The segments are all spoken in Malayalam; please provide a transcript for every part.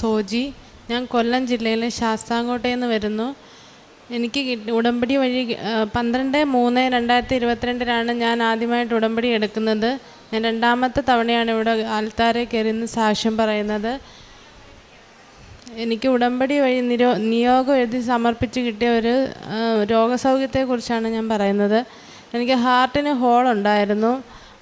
സോജി ഞാൻ കൊല്ലം ജില്ലയിലെ ശാസ്താംകോട്ടയിൽ നിന്ന് വരുന്നു. എനിക്ക് ഉടമ്പടി വഴി പന്ത്രണ്ട് മൂന്ന് രണ്ടായിരത്തി ഇരുപത്തിരണ്ടിലാണ് ഞാൻ ആദ്യമായിട്ട് ഉടമ്പടി എടുക്കുന്നത്. ഞാൻ രണ്ടാമത്തെ തവണയാണ് ഇവിടെ ആൽത്താരെ കയറി നിന്ന് സാക്ഷ്യം പറയുന്നത്. എനിക്ക് ഉടമ്പടി വഴി നിരോ നിയോഗം എഴുതി സമർപ്പിച്ച് കിട്ടിയ ഒരു രോഗസൗഖ്യത്തെക്കുറിച്ചാണ് ഞാൻ പറയുന്നത്. എനിക്ക് ഹാർട്ടിന് ഹോൾ ഉണ്ടായിരുന്നു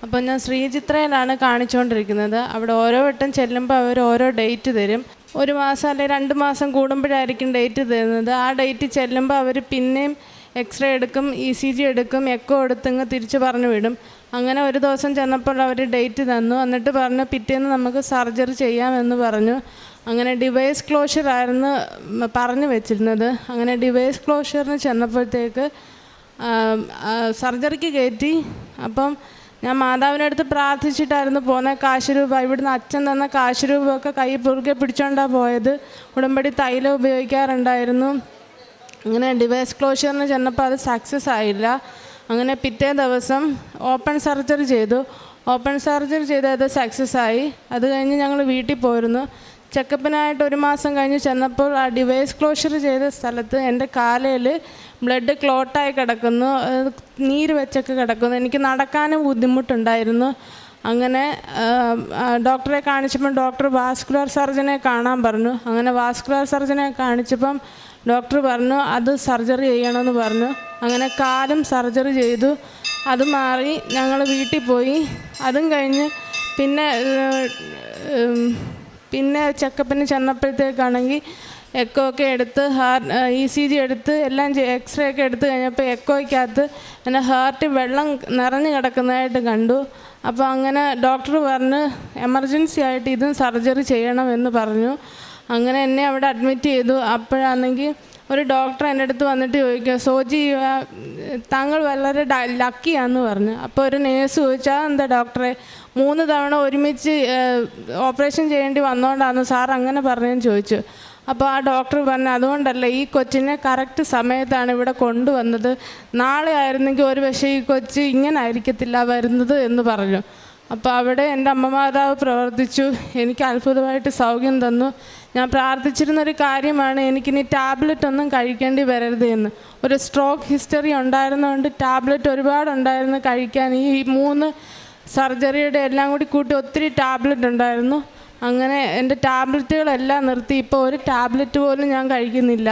അപ്പോൾ ഞാൻ ശ്രീചിത്രയിലാണ് കാണിച്ചുകൊണ്ടിരിക്കുന്നത്. അവിടെ ഓരോ വട്ടം ചെല്ലുമ്പോൾ അവർ ഓരോ ഡേറ്റ് തരും. ഒരു മാസം അല്ലെങ്കിൽ രണ്ട് മാസം കൂടുമ്പോഴായിരിക്കും ഡേറ്റ് തരുന്നത്. ആ ഡേറ്റ് ചെല്ലുമ്പോൾ അവർ പിന്നെയും എക്സ്റേ എടുക്കും ഇ സി ജി എടുക്കും എക്കോ എടുത്തങ്ങ് തിരിച്ച് പറഞ്ഞു വിടും. അങ്ങനെ ഒരു ദിവസം ചെന്നപ്പോൾ അവർ ഡേറ്റ് തന്നു. എന്നിട്ട് പറഞ്ഞു പിറ്റേന്ന് നമുക്ക് സർജറി ചെയ്യാമെന്ന് പറഞ്ഞു. അങ്ങനെ ഡിവൈസ് ക്ലോഷർ ആയിരുന്നു പറഞ്ഞു വെച്ചിരുന്നത്. അങ്ങനെ ഡിവൈസ് ക്ലോഷറിന് ചെന്നപ്പോഴത്തേക്ക് സർജറിക്ക് കയറ്റി അപ്പം ഞാൻ മാതാവിന്റെ അടുത്ത് പ്രാർത്ഥിച്ചിട്ടായിരുന്നു പോകുന്നത് കാശ് രൂപ ഇവിടുന്ന് അച്ഛൻ തന്ന കാശ് രൂപമൊക്കെ കൈ പുറുകെ പിടിച്ചോണ്ടാണ് പോയത്. ഉടമ്പടി തൈലം ഉപയോഗിക്കാറുണ്ടായിരുന്നു. അങ്ങനെ ഡിവൈസ് ക്ലോഷറിന് ചെന്നപ്പോൾ അത് സക്സസ് ആയില്ല. അങ്ങനെ പിറ്റേ ദിവസം ഓപ്പൺ സർജറി ചെയ്തു. ഓപ്പൺ സർജറി ചെയ്തത് സക്സസ് ആയി. അത് കഴിഞ്ഞ് ഞങ്ങൾ വീട്ടിൽ പോയിരുന്നു. ചെക്കപ്പിനായിട്ട് ഒരു മാസം കഴിഞ്ഞ് ചെന്നപ്പോൾ ആ ഡിവൈസ് ക്ലോഷർ ചെയ്ത സ്ഥലത്ത് എന്റെ കാലയിൽ ബ്ലഡ് ക്ലോട്ടായി കിടക്കുന്നു നീര് വെച്ചൊക്കെ കിടക്കുന്നു. എനിക്ക് നടക്കാനും ബുദ്ധിമുട്ടുണ്ടായിരുന്നു. അങ്ങനെ ഡോക്ടറെ കാണിച്ചപ്പം ഡോക്ടർ വാസ്കുലർ സർജനെ കാണാൻ പറഞ്ഞു. അങ്ങനെ വാസ്കുലർ സർജനെ കാണിച്ചപ്പം ഡോക്ടർ പറഞ്ഞു അത് സർജറി ചെയ്യണമെന്ന് പറഞ്ഞു. അങ്ങനെ കാലും സർജറി ചെയ്തു. അത് മാറി ഞങ്ങൾ വീട്ടിൽ പോയി. അതും കഴിഞ്ഞ് പിന്നെ പിന്നെ ചെക്കപ്പിന് ചെന്നപ്പോഴത്തേക്കാണെങ്കിൽ എക്കോ ഒക്കെ എടുത്ത് ഹാർട്ട് ഇ സി ജി എടുത്ത് എല്ലാം എക്സ്റേ ഒക്കെ എടുത്ത് കഴിഞ്ഞപ്പോൾ എക്കോയ്ക്കകത്ത് എന്റെ ഹാർട്ട് വെള്ളം നിറഞ്ഞു കിടക്കുന്നതായിട്ട് കണ്ടു. അപ്പോൾ അങ്ങനെ ഡോക്ടർ പറഞ്ഞ് എമർജൻസി ആയിട്ട് ഇതും സർജറി ചെയ്യണമെന്ന് പറഞ്ഞു. അങ്ങനെ എന്നെ അവിടെ അഡ്മിറ്റ് ചെയ്തു. അപ്പോഴാണെങ്കിൽ ഒരു ഡോക്ടർ എന്റെ അടുത്ത് വന്നിട്ട് ചോദിക്കുക സോജി താങ്കൾ വളരെ ലക്കിയാന്ന് പറഞ്ഞു. അപ്പോൾ ഒരു നേഴ്സ് ചോദിച്ചാൽ എന്താ ഡോക്ടറെ മൂന്ന് തവണ ഒരുമിച്ച് ഓപ്പറേഷൻ ചെയ്യേണ്ടി വന്നുകൊണ്ടാണ് സാർ അങ്ങനെ പറഞ്ഞെന്ന് ചോദിച്ചു. അപ്പോൾ ആ ഡോക്ടർ പറഞ്ഞു അതുകൊണ്ടല്ല ഈ കൊച്ചിനെ കറക്റ്റ് സമയത്താണ് ഇവിടെ കൊണ്ടുവന്നത്. നാളെ ആയിരുന്നെങ്കിൽ ഒരു പക്ഷേ ഈ കൊച്ച് ഇങ്ങനെ ആയിരിക്കത്തില്ല വരുന്നത് എന്ന് പറഞ്ഞു. അപ്പോൾ അവിടെ എന്റെ അമ്മമാതാവ് പ്രവർത്തിച്ചു. എനിക്ക് അത്ഭുതമായിട്ട് സൗഖ്യം തന്നു. ഞാൻ പ്രാർത്ഥിച്ചിരുന്നൊരു കാര്യമാണ് എനിക്കിനി ടാബ്ലറ്റ് ഒന്നും കഴിക്കേണ്ടി വരരുത് എന്ന്. ഒരു സ്ട്രോക്ക് ഹിസ്റ്ററി ഉണ്ടായിരുന്നതുകൊണ്ട് ടാബ്ലറ്റ് ഒരുപാട് ഒരുപാടുണ്ടായിരുന്നു കഴിക്കാൻ. ഈ മൂന്ന് സർജറിയുടെ എല്ലാം കൂടി കൂട്ടി ഒത്തിരി ടാബ്ലറ്റ് ഉണ്ടായിരുന്നു. അങ്ങനെ എന്റെ ടാബ്ലറ്റുകളെല്ലാം നിർത്തി. ഇപ്പോൾ ഒരു ടാബ്ലറ്റ് പോലും ഞാൻ കഴിക്കുന്നില്ല.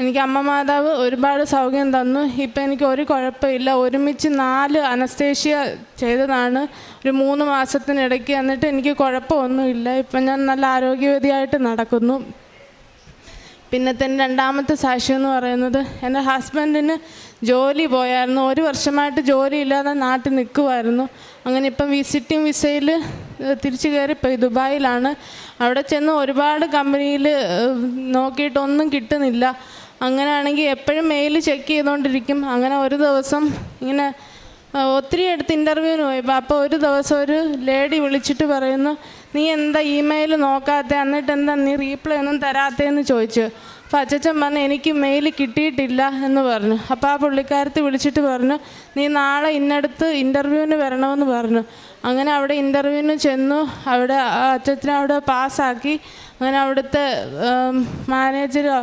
എനിക്ക് അമ്മ മാതാവ് ഒരുപാട് സൗകര്യം തന്നു. ഇപ്പം എനിക്ക് ഒരു കുഴപ്പമില്ല ഒരുമിച്ച് നാല് അനസ്തേഷ്യ ചെയ്തതാണ്. ഒരു മൂന്ന് മാസത്തിനിടയ്ക്ക് എന്നിട്ട് എനിക്ക് കുഴപ്പമൊന്നുമില്ല ഇപ്പം ഞാൻ നല്ല ആരോഗ്യവതിയായിട്ട് നടക്കുന്നു. പിന്നത്തെ രണ്ടാമത്തെ സാക്ഷ്യം എന്ന് പറയുന്നത് എന്റെ ഹസ്ബൻഡിന് ജോലി പോയായിരുന്നു. ഒരു വർഷമായിട്ട് ജോലി ഇല്ലാതെ നാട്ടിൽ നിൽക്കുമായിരുന്നു അങ്ങനെ ഇപ്പം വിസിറ്റിംഗ് വിസയിൽ തിരിച്ചു കയറിപ്പോയി ദുബായിലാണ്. അവിടെ ചെന്ന് ഒരുപാട് കമ്പനിയിൽ നോക്കിയിട്ടൊന്നും കിട്ടുന്നില്ല. അങ്ങനെയാണെങ്കിൽ എപ്പോഴും മെയിൽ ചെക്ക് ചെയ്തുകൊണ്ടിരിക്കും അങ്ങനെ ഒരു ദിവസം ഇങ്ങനെ ഒത്തിരി അടുത്ത് ഇന്റർവ്യൂവിന് പോയി അപ്പോൾ ഒരു ദിവസം ഒരു ലേഡി വിളിച്ചിട്ട് പറയുന്നു നീ എന്താ ഇമെയിൽ നോക്കാത്ത? എന്നിട്ട് എന്താ നീ റീപ്ലൈ ഒന്നും തരാത്തതെന്ന് ചോദിച്ചു. അപ്പോൾ അച്ചച്ചൻ പറഞ്ഞു എനിക്ക് മെയിൽ കിട്ടിയിട്ടില്ല എന്ന് പറഞ്ഞു. അപ്പോൾ ആ പുള്ളിക്കാരത്ത് വിളിച്ചിട്ട് പറഞ്ഞു നീ നാളെ ഇന്നടുത്ത് ഇന്റർവ്യൂവിന് വരണമെന്ന് പറഞ്ഞു. അങ്ങനെ അവിടെ ഇന്റർവ്യൂവിന് ചെന്നു. അവിടെ ആ അച്ചച്ചനെ അവിടെ പാസ്സാക്കി അങ്ങനെ അവിടുത്തെ മാനേജരോ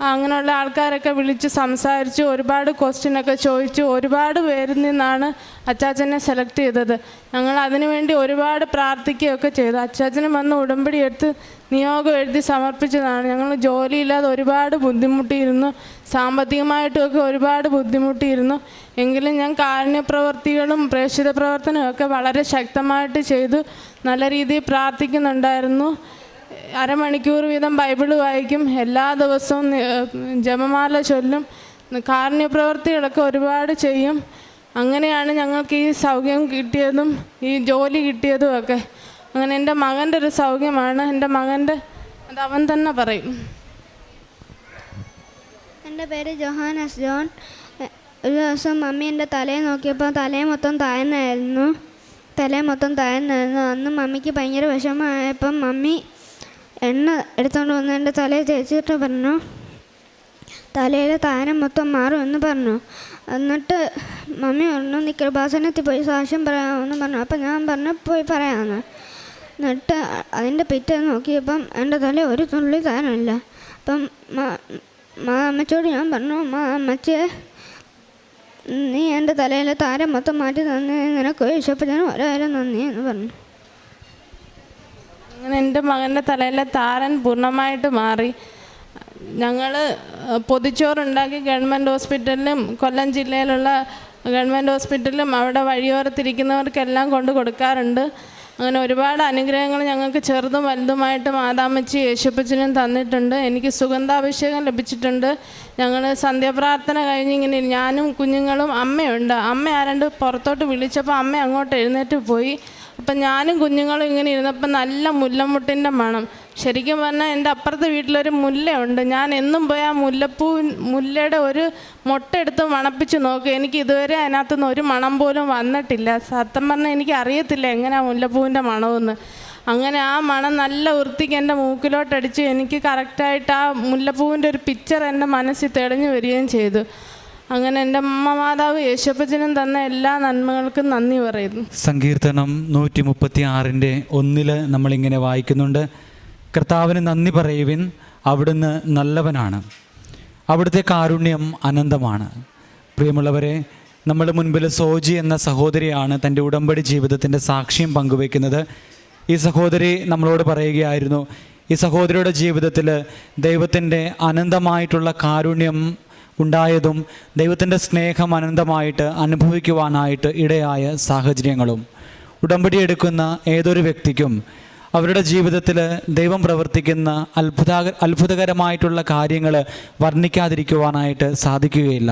അങ്ങനെയുള്ള ആൾക്കാരൊക്കെ വിളിച്ച് സംസാരിച്ചു ഒരുപാട് ക്വസ്റ്റ്യനൊക്കെ ചോദിച്ചു ഒരുപാട് പേരിൽ നിന്നാണ് അച്ചാച്ചനെ സെലക്ട് ചെയ്തത്. ഞങ്ങൾ അതിനുവേണ്ടി ഒരുപാട് പ്രാർത്ഥിക്കുകയൊക്കെ ചെയ്തു. അച്ചാച്ചനും വന്ന് ഉടമ്പടി എടുത്ത് നിയോഗം എഴുതി സമർപ്പിച്ചതാണ്. ഞങ്ങൾ ജോലിയില്ലാതെ ഒരുപാട് ബുദ്ധിമുട്ടിയിരുന്നു. സാമ്പത്തികമായിട്ടുമൊക്കെ ഒരുപാട് ബുദ്ധിമുട്ടിയിരുന്നു. എങ്കിലും ഞാൻ കാരുണ്യപ്രവർത്തികളും പ്രേക്ഷിത പ്രവർത്തനവും ഒക്കെ വളരെ ശക്തമായിട്ട് ചെയ്തു. നല്ല രീതിയിൽ പ്രാർത്ഥിക്കുന്നുണ്ടായിരുന്നു. അരമണിക്കൂർ വീതം ബൈബിൾ വായിക്കും. എല്ലാ ദിവസവും ജപമാല ചൊല്ലും. കാരുണ്യപ്രവർത്തികളൊക്കെ ഒരുപാട് ചെയ്യും. അങ്ങനെയാണ് ഞങ്ങൾക്ക് ഈ സൗഖ്യം കിട്ടിയതും ഈ ജോലി കിട്ടിയതും ഒക്കെ അങ്ങനെ എന്റെ മകന്റെ ഒരു സൗഖ്യമാണ്. എന്റെ മകന്റെ അത് അവൻ തന്നെ പറയും. എന്റെ പേര് ജോഹാനസ് ജോൺ ഒരു ദിവസം മമ്മി എന്റെ തലയെ നോക്കിയപ്പോൾ തലയെ മൊത്തം താഴ്ന്നായിരുന്നു. തലയെ മൊത്തം താഴ്ന്നായിരുന്നു. അന്ന് മമ്മിക്ക് ഭയങ്കര വിഷമമായപ്പം മമ്മി എണ്ണ എടുത്തുകൊണ്ട് വന്ന് എന്റെ തലയിൽ തേച്ചിട്ട് പറഞ്ഞു തലയിലെ താരം മൊത്തം മാറുമെന്ന് പറഞ്ഞു. എന്നിട്ട് മമ്മി പറഞ്ഞു നീ കൃപാസനത്തിൽ പോയി സാക്ഷ്യം പറയാമെന്ന് പറഞ്ഞു. അപ്പം ഞാൻ പറഞ്ഞു പോയി പറയാമെന്ന് എന്നിട്ട് അതിന്റെ പിറ്റേ നോക്കിയപ്പം എന്റെ തല ഒരു തുള്ളി താരമില്ല. അപ്പം മാ- മാ അമ്മച്ചോട് ഞാൻ പറഞ്ഞു മാ അമ്മച്ചേ നീ എന്റെ തലയിലെ താരം മൊത്തം മാറ്റി തന്നെ നിനക്ക് ഇഷ്ടപ്പെട്ടു ഒരായിരം നന്ദി എന്ന് പറഞ്ഞു. അങ്ങനെ എന്റെ മകന്റെ തലയിലെ താരൻ പൂർണമായിട്ട് മാറി. ഞങ്ങൾ പൊതിച്ചോറുണ്ടാക്കി ഗവൺമെന്റ് ഹോസ്പിറ്റലിലും കൊല്ലം ജില്ലയിലുള്ള ഗവൺമെന്റ് ഹോസ്പിറ്റലിലും അവിടെ വഴിയോരത്തിരിക്കുന്നവർക്കെല്ലാം കൊണ്ട് കൊടുക്കാറുണ്ട്. അങ്ങനെ ഒരുപാട് അനുഗ്രഹങ്ങൾ ഞങ്ങൾക്ക് ചെറുതും വലുതുമായിട്ട് മാതാമച്ചി യേശുപ്പച്ചനും തന്നിട്ടുണ്ട്. എനിക്ക് സുഗന്ധാഭിഷേകം ലഭിച്ചിട്ടുണ്ട്. ഞങ്ങൾ സന്ധ്യാപ്രാർത്ഥന കഴിഞ്ഞ് ഇങ്ങനെ ഇരി- ഞാനും കുഞ്ഞുങ്ങളും അമ്മയുണ്ട്. അമ്മ ആരണ്ട് പുറത്തോട്ട് വിളിച്ചപ്പോൾ അമ്മ അങ്ങോട്ട് എഴുന്നേറ്റ് പോയി. അപ്പം ഞാനും കുഞ്ഞുങ്ങളും ഇങ്ങനെ ഇരുന്നപ്പോൾ നല്ല മുല്ലമുട്ടിന്റെ മണം. ശരിക്കും പറഞ്ഞാൽ എന്റെ അപ്പുറത്തെ വീട്ടിലൊരു മുല്ലയുണ്ട്. ഞാൻ എന്നും പോയി ആ മുല്ലപ്പൂ മുല്ലയുടെ ഒരു മുട്ട എടുത്ത് മണപ്പിച്ച് നോക്കും. എനിക്ക് ഇതുവരെ അതിനകത്തുനിന്ന് ഒരു മണം പോലും വന്നിട്ടില്ല. സത്യം പറഞ്ഞാൽ എനിക്ക് അറിയത്തില്ല എങ്ങനെയാണ് മുല്ലപ്പൂവിന്റെ മണമെന്ന്. അങ്ങനെ ആ മണം നല്ല വൃത്തിക്ക് എന്റെ മൂക്കിലോട്ടടിച്ച് എനിക്ക് കറക്റ്റായിട്ട് ആ മുല്ലപ്പൂവിന്റെ ഒരു പിക്ചർ എന്റെ മനസ്സിൽ തെളിഞ്ഞു വരികയും ചെയ്തു. അങ്ങനെ എന്റെ അമ്മ മാതാവ് യേശപ്പച്ചനും തന്ന എല്ലാ നന്മകൾക്കും നന്ദി പറയുന്നു. സങ്കീർത്തനം നൂറ്റി മുപ്പത്തി ആറിന്റെ ഒന്നിൽ നമ്മളിങ്ങനെ വായിക്കുന്നുണ്ട്. കർത്താവിന് നന്ദി പറയുവിൻ അവിടുന്ന് നല്ലവനാണ്. അവിടുത്തെ കാരുണ്യം അനന്തമാണ്. പ്രിയമുള്ളവരെ നമ്മുടെ മുൻപിൽ സോജി എന്ന സഹോദരിയാണ് തന്റെ ഉടമ്പടി ജീവിതത്തിന്റെ സാക്ഷ്യം പങ്കുവെക്കുന്നത് ഈ സഹോദരി നമ്മളോട് പറയുകയായിരുന്നു ഈ സഹോദരിയുടെ ജീവിതത്തിൽ ദൈവത്തിന്റെ അനന്തമായിട്ടുള്ള കാരുണ്യം ഉണ്ടായതും ദൈവത്തിന്റെ സ്നേഹം അനന്തമായിട്ട് അനുഭവിക്കുവാനായിട്ട് ഇടയായ സാഹചര്യങ്ങളും. ഉടമ്പടി എടുക്കുന്ന ഏതൊരു വ്യക്തിക്കും അവരുടെ ജീവിതത്തിൽ ദൈവം പ്രവർത്തിക്കുന്ന അത്ഭുത അത്ഭുതകരമായിട്ടുള്ള കാര്യങ്ങൾ വർണിക്കാതിരിക്കുവാനായിട്ട് സാധിക്കുകയില്ല.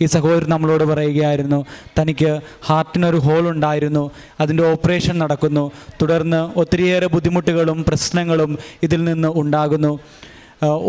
ഈ സഹോദരൻ നമ്മളോട് പറയുകയായിരുന്നു തനിക്ക് ഹാർട്ടിനൊരു ഹോൾ ഉണ്ടായിരുന്നു അതിന്റെ ഓപ്പറേഷൻ നടക്കുന്നു തുടർന്ന് ഒത്തിരിയേറെ ബുദ്ധിമുട്ടുകളും പ്രശ്നങ്ങളും ഇതിൽ നിന്ന് ഉണ്ടാകുന്നു.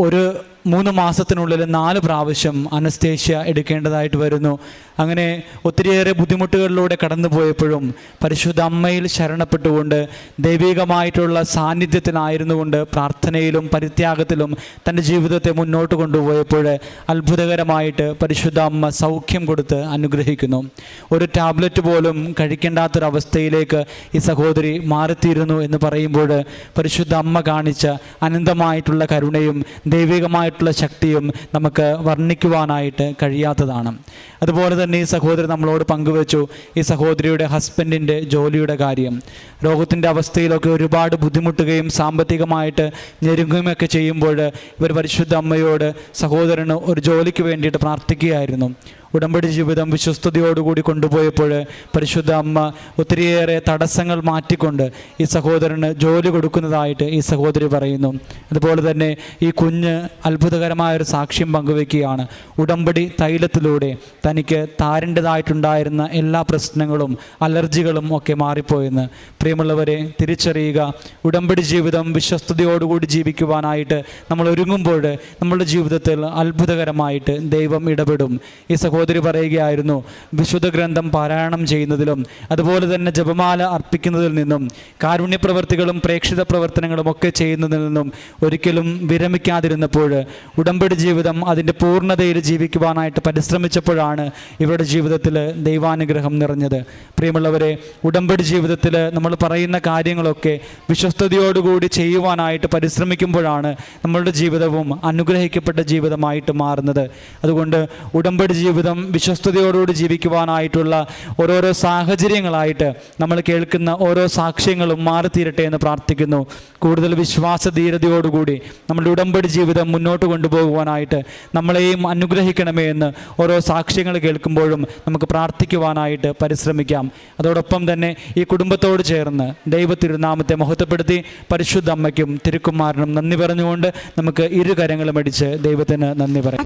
ഒരു മൂന്ന് മാസത്തിനുള്ളിൽ നാല് പ്രാവശ്യം അനസ്തേഷ്യ എടുക്കേണ്ടതായിട്ട് വരുന്നു. അങ്ങനെ ഒത്തിരിയേറെ ബുദ്ധിമുട്ടുകളിലൂടെ കടന്നു പോയപ്പോഴും പരിശുദ്ധ അമ്മയിൽ ശരണപ്പെട്ടുകൊണ്ട് ദൈവികമായിട്ടുള്ള സാന്നിധ്യത്തിലായിരുന്നുകൊണ്ട് പ്രാർത്ഥനയിലും പരിത്യാഗത്തിലും തന്റെ ജീവിതത്തെ മുന്നോട്ട് കൊണ്ടുപോയപ്പോൾ അത്ഭുതകരമായിട്ട് പരിശുദ്ധ അമ്മ സൗഖ്യം കൊടുത്ത് അനുഗ്രഹിക്കുന്നു. ഒരു ടാബ്ലറ്റ് പോലും കഴിക്കേണ്ടാത്തൊരവസ്ഥയിലേക്ക് ഈ സഹോദരി മാറിത്തീരുന്നു എന്ന് പറയുമ്പോൾ പരിശുദ്ധ അമ്മ കാണിച്ച അനന്തമായിട്ടുള്ള കരുണയും ദൈവികമായിട്ടുള്ള ശക്തിയും നമുക്ക് വർണിക്കുവാനായിട്ട് കഴിയാത്തതാണ്. അതുപോലെ തന്നെ ഈ സഹോദരി നമ്മളോട് പങ്കുവച്ചു ഈ സഹോദരിയുടെ ഹസ്ബൻഡിന്റെ ജോലിയുടെ കാര്യം. രോഗത്തിന്റെ അവസ്ഥയിലൊക്കെ ഒരുപാട് ബുദ്ധിമുട്ടുകയും സാമ്പത്തികമായിട്ട് ഞെരുങ്ങുകയൊക്കെ ചെയ്യുമ്പോൾ ഇവർ പരിശുദ്ധ അമ്മയോട് സഹോദരന് ഒരു ജോലിക്ക് വേണ്ടിയിട്ട് പ്രാർത്ഥിക്കുകയായിരുന്നു. ഉടമ്പടി ജീവിതം വിശ്വസ്തയോടുകൂടി കൊണ്ടുപോയപ്പോൾ പരിശുദ്ധ അമ്മ ഒത്തിരിയേറെ തടസ്സങ്ങൾ മാറ്റിക്കൊണ്ട് ഈ സഹോദരന് ജോലി കൊടുക്കുന്നതായിട്ട് ഈ സഹോദരി പറയുന്നു. അതുപോലെ തന്നെ ഈ കുഞ്ഞ് അത്ഭുതകരമായ ഒരു സാക്ഷ്യം പങ്കുവെക്കുകയാണ് ഉടമ്പടി തൈലത്തിലൂടെ തനിക്ക് താരേണ്ടതായിട്ടുണ്ടായിരുന്ന എല്ലാ പ്രശ്നങ്ങളും അലർജികളും ഒക്കെ മാറിപ്പോയെന്ന്. പ്രിയമുള്ളവരെ തിരിച്ചറിയുക ഉടമ്പടി ജീവിതം വിശ്വസ്തയോടുകൂടി ജീവിക്കുവാനായിട്ട് നമ്മൾ ഒരുങ്ങുമ്പോൾ നമ്മളുടെ ജീവിതത്തിൽ അത്ഭുതകരമായിട്ട് ദൈവം ഇടപെടും. ഈ സഹോദരി പറയുകയായിരുന്നു. വിശുദ്ധ ഗ്രന്ഥം പാരായണം ചെയ്യുന്നതിലും അതുപോലെ തന്നെ ജപമാല അർപ്പിക്കുന്നതിൽ നിന്നും കാരുണ്യ പ്രവർത്തികളും പ്രേക്ഷിത പ്രവർത്തനങ്ങളും ഒക്കെ ചെയ്യുന്നതിൽ നിന്നും ഒരിക്കലും വിരമിക്കാതിരുന്നപ്പോൾ ഉടമ്പടി ജീവിതം അതിന്റെ പൂർണതയിൽ ജീവിക്കുവാനായിട്ട് പരിശ്രമിച്ചപ്പോഴാണ് ഇവരുടെ ജീവിതത്തിൽ ദൈവാനുഗ്രഹം നിറഞ്ഞത്. പ്രിയമുള്ളവരെ ഉടമ്പടി ജീവിതത്തിൽ നമ്മൾ പറയുന്ന കാര്യങ്ങളൊക്കെ വിശ്വസ്തയോടുകൂടി ചെയ്യുവാനായിട്ട് പരിശ്രമിക്കുമ്പോഴാണ് നമ്മളുടെ ജീവിതവും അനുഗ്രഹിക്കപ്പെട്ട ജീവിതമായിട്ട് മാറുന്നത്. അതുകൊണ്ട് ഉടമ്പടി ജീവിതം വിശ്വസ്തയോടുകൂടി ജീവിക്കുവാനായിട്ടുള്ള ഓരോരോ സാഹചര്യങ്ങളായിട്ട് നമ്മൾ കേൾക്കുന്ന ഓരോ സാക്ഷ്യങ്ങളും മാറിത്തീരട്ടെ എന്ന് പ്രാർത്ഥിക്കുന്നു. കൂടുതൽ വിശ്വാസ വിശ്വാസധീരതയോടുകൂടി നമ്മുടെ ഉടമ്പടി ജീവിതം മുന്നോട്ട് കൊണ്ടുപോകുവാനായിട്ട് നമ്മളെയും അനുഗ്രഹിക്കണമേ എന്ന് ഓരോ സാക്ഷ്യങ്ങൾ കേൾക്കുമ്പോഴും നമുക്ക് പ്രാർത്ഥിക്കുവാനായിട്ട് പരിശ്രമിക്കാം. അതോടൊപ്പം തന്നെ ഈ കുടുംബത്തോട് ചേർന്ന് ദൈവത്തിരുനാമത്തെ മഹത്വപ്പെടുത്തി പരിശുദ്ധ അമ്മയ്ക്കും തിരുക്കുമാരനും നന്ദി പറഞ്ഞുകൊണ്ട് നമുക്ക് ഇരു കരങ്ങളും അടിച്ച് ദൈവത്തിന് നന്ദി പറയാം.